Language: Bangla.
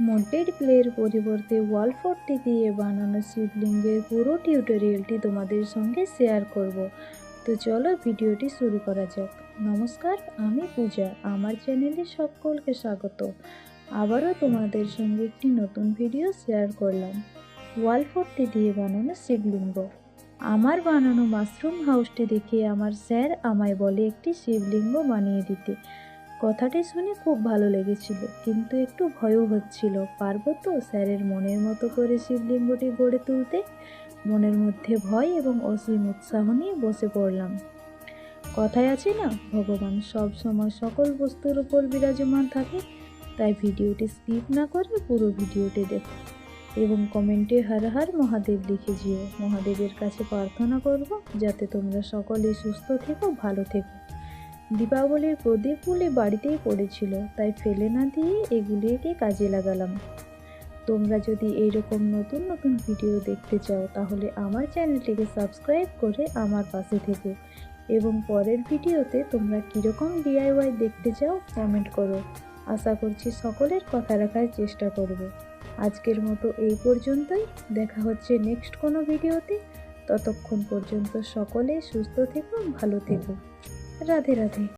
মোটেড প্লের পরিবর্তে ওয়াল ফর্টি দিয়ে বানানো শিবলিঙ্গের পুরো টিউটোরিয়ালটি তোমাদের সঙ্গে শেয়ার করব। তো চলো ভিডিওটি শুরু করা যাক। নমস্কার, আমি পূজা। আমার চ্যানেলে সকলকে স্বাগত। আবারও তোমাদের সঙ্গে একটি নতুন ভিডিও শেয়ার করলাম। ওয়াল ফর্টি দিয়ে বানানো শিবলিঙ্গ। আমার বানানো মাশরুম হাউসটি দেখে আমার স্যার আমায় বলে একটি শিবলিঙ্গ বানিয়ে দিতে। কথাটি শুনে খুব ভালো লেগেছিল, কিন্তু একটু ভয়ও হচ্ছিল। পারব তো স্যারের মনের মতো করে শিবলিঙ্গটি গড়ে তুলতে মনের মধ্যে ভয় এবং অসীম উৎসাহ নিয়ে বসে পড়লাম। কথায় আছে না, ভগবান সব সময় সকল বস্তুর উপর বিরাজমান থাকে, তাই ভিডিওটি স্কিপ না করে পুরো ভিডিওটি দেখো এবং কমেন্টে হর হর মহাদেব লিখে যেও। মহাদেবের কাছে প্রার্থনা করব, যাতে তোমরা সকলে সুস্থ থেকো, ভালো থেকো। দীপাবলির প্রদীপগুলি বাড়িতেই পড়েছিল, তাই ফেলে না দিয়ে এগুলিকে কাজে লাগালাম। তোমরা যদি এইরকম নতুন নতুন ভিডিও দেখতে চাও, তাহলে আমার চ্যানেলটিকে সাবস্ক্রাইব করে আমার পাশে থেকে এবং পরের ভিডিওতে তোমরা কীরকম ডিআইওয়াই দেখতে চাও, কমেন্ট করো। আশা করছি সকলের কথা রাখার চেষ্টা করব। আজকের মতো এই পর্যন্তই। দেখা হচ্ছে নেক্সট কোনো ভিডিওতে। ততক্ষণ পর্যন্ত সকলে সুস্থ থেকো, ভালো থেকো। রাধে রাধে।